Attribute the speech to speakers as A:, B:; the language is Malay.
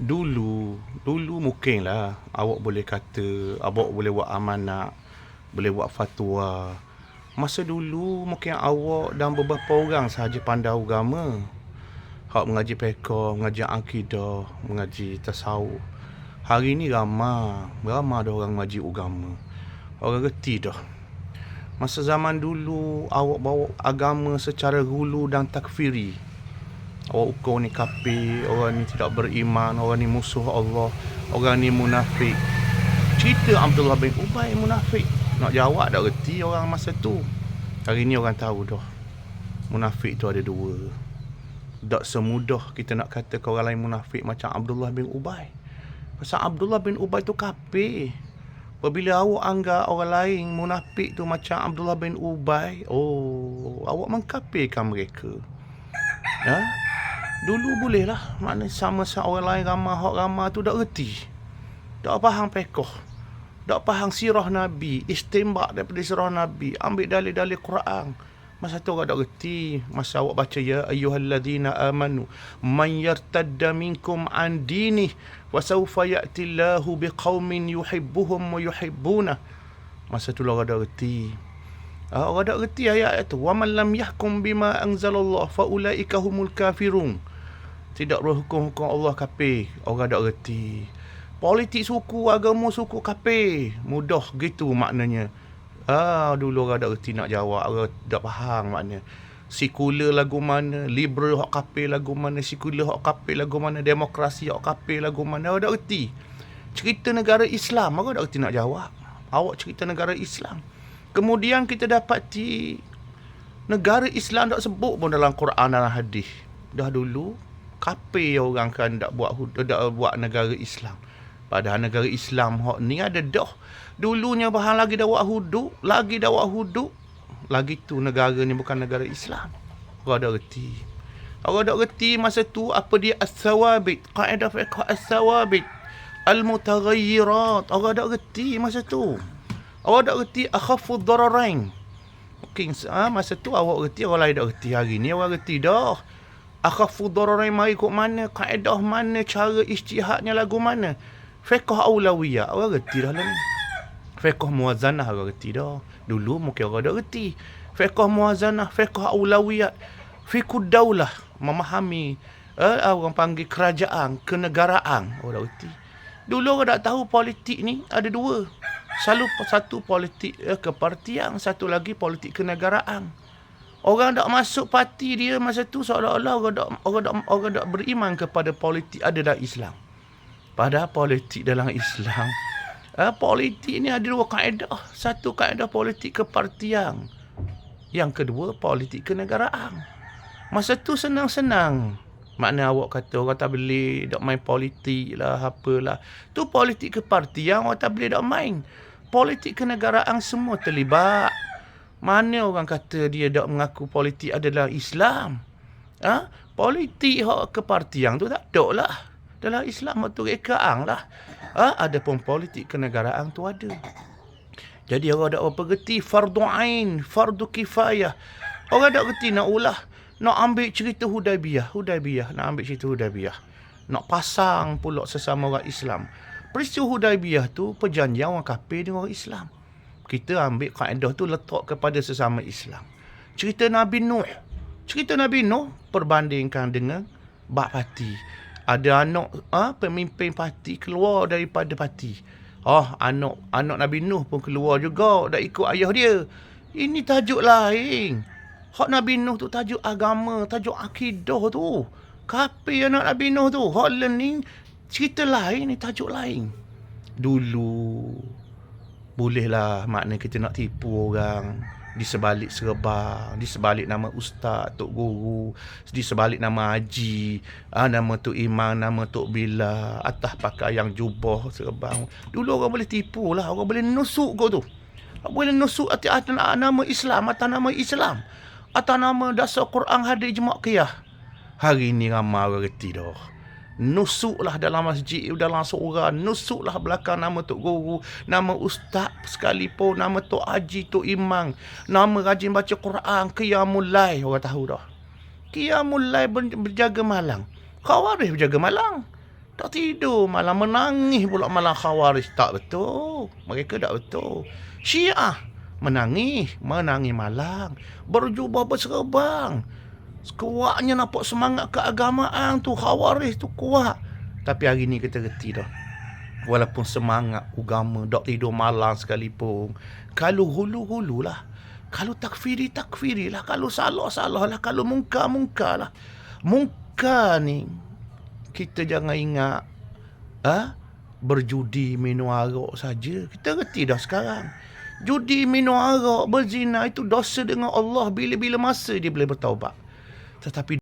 A: Dulu, dulu mungkinlah awak boleh kata, awak boleh buat amanah, boleh buat fatwa. Masa dulu mungkin awak dan beberapa orang sahaja pandai agama. Hak mengaji fiqh, mengaji akidah, mengaji tasawuf. Hari ni ramai, ramai dah orang mengaji agama. Orang reti dah. Masa zaman dulu awak bawa agama secara hulu dan takfiri. Awak ukur ni kafir, orang ni tidak beriman, orang ni musuh Allah, orang ni munafik. Cerita Abdullah bin Ubay munafik. Nak jawab tak reti orang masa tu. Hari ni orang tahu dah. Munafik tu ada dua. Tak semudah kita nak kata ke orang lain munafik macam Abdullah bin Ubay. Pasal Abdullah bin Ubay tu kafir. Apabila awak anggap orang lain munafik tu macam Abdullah bin Ubay, oh, awak mengkafirkan mereka. Ya? Dulu boleh lah. Mana sama-sama orang lain ramah, hak ramah tu tak reti. Tak faham pekoh. Tak faham sirah Nabi. Istimbak daripada sirah Nabi. Ambil dalil-dalil Quran. Masa tu orang tak reti. Masa awak baca ya ayyuhalladzina amanu man yartadda minkum an dinih wa sawfa ya'ti Allahu biqaumin yuhibbuhum wa yuhibbuna. Masa tu orang tak reti. Ah, orang tak reti ayat tu. Wa man lam yahkum bima anzalallah fa humul kafirun. Tidak berhukum-hukum Allah kafir. Orang tak reti. Politik suku, agama suku kafir. Mudah gitu maknanya. Ah, dulu orang tak reti nak jawab. Orang tak faham makna. Sekular lagu mana, liberal hak kafir lagu mana, sekular hak kafir lagu mana, demokrasi hak kafir lagu mana. Orang tak reti. Cerita negara Islam, orang tak reti nak jawab. Awak cerita negara Islam. Kemudian kita dapati negara Islam tak sebut pun dalam Quran dan hadis. Dah dulu kafir orang kan tak buat tak buat negara Islam. Padahal negara Islam hak ni ada dah. Dulunya bahan lagi dah buat huduk, lagi dah buat huduk. Lagi tu negara ni bukan negara Islam. Orang dah reti. Orang dah reti masa tu apa dia as-sawabit. Kaedah fiqh as-sawabit. Al-mutaghayyirat. Orang dah reti masa tu. Awak tak reti akhafud dararain. Mungkin ha, masa tu awak reti, orang lain tak reti. Hari ni orang reti dah. Akhafud dararain mari kok mana, kaedah mana, cara ijtihadnya lagu mana. Fiqh aulawiyah, orang reti dah lah ni. Fiqh muwazanah orang reti dah. Dulu mungkin orang tak reti. Fiqh muwazanah, fiqh aulawiyah. Fiqh daulah, memahami eh, orang panggil kerajaan, kenegaraan. Orang tak reti. Dulu orang tak tahu politik ni ada dua. Selalu satu politik eh, kepartian, satu lagi politik kenegaraan. Orang tak masuk parti dia masa tu seolah-olah orang tak orang tak orang tak beriman kepada politik ada dalam Islam. Padahal politik dalam Islam eh, politik ni ada dua kaedah. Satu kaedah politik kepartian. Yang kedua politik kenegaraan. Masa tu senang-senang. Makna awak kata orang tak boleh dok main politik lah, apalah. Tu politik kepartian orang tak boleh dok main. Politik kenegaraan semua terlibat. Mana orang kata dia dok mengaku politik adalah Islam? Ha? Politik hak kepartian tu tak dok lah. Dalam Islam tu rekaan lah. Ha? Adapun politik kenegaraan tu ada. Jadi orang tak apa reti fardu ain, fardu kifayah. Orang tak reti nak ulah nak ambil cerita Hudaibiyah, Hudaibiyah, nak ambil cerita Hudaibiyah. Nak pasang pula sesama orang Islam. Peristiwa Hudaibiyah tu perjanjian orang kafir dengan orang Islam. Kita ambil kaedah tu letak kepada sesama Islam. Cerita Nabi Nuh. Cerita Nabi Nuh perbandingkan dengan bak parti. Ada anak ah ha, pemimpin parti keluar daripada parti. Oh, anak anak Nabi Nuh pun keluar juga dah ikut ayah dia. Ini tajuk lain. Hak Nabi Nuh tu tajuk agama, tajuk akidah tu. Kafir anak Nabi Nuh tu. Hak learning cerita lain ni tajuk lain. Dulu bolehlah makna kita nak tipu orang di sebalik serba, di sebalik nama ustaz, tok guru, di sebalik nama haji, ah, nama tok imam, nama tok bila, atas pakai yang jubah serban. Dulu orang boleh tipu lah, orang boleh nusuk kau tu. Boleh nusuk atas, atas nama Islam, atas nama Islam. Atas nama dasar Quran hadis jemaah qiyah. Hari ni ramai orang reti dah. Nusuklah dalam masjid, dalam seorang. Nusuklah belakang nama Tok Guru, nama Ustaz sekalipun, nama Tok Haji, Tok Imam, nama rajin baca Quran, Qiyamul Lail, orang tahu dah. Qiyamul ber- berjaga malang. Khawarij berjaga malang. Tak tidur, malah menangis pula malah khawarij. Tak betul. Mereka tak betul. Syiah menangis, menangis malang. Berjubah berserbang. Kuatnya nampak semangat keagamaan tu. Khawarij tu kuat. Tapi hari ni kita reti dah. Walaupun semangat agama, dok tidur malam sekalipun. Kalau hulu-hulu lah. Kalau takfiri, takfiri lah. Kalau salah, salah lah. Kalau mungkar lah. Mungkar ni, kita jangan ingat ah ha? berjudi minum arak saja. Kita reti dah sekarang. Judi minum arak berzina itu dosa dengan Allah bila-bila masa dia boleh bertaubat. te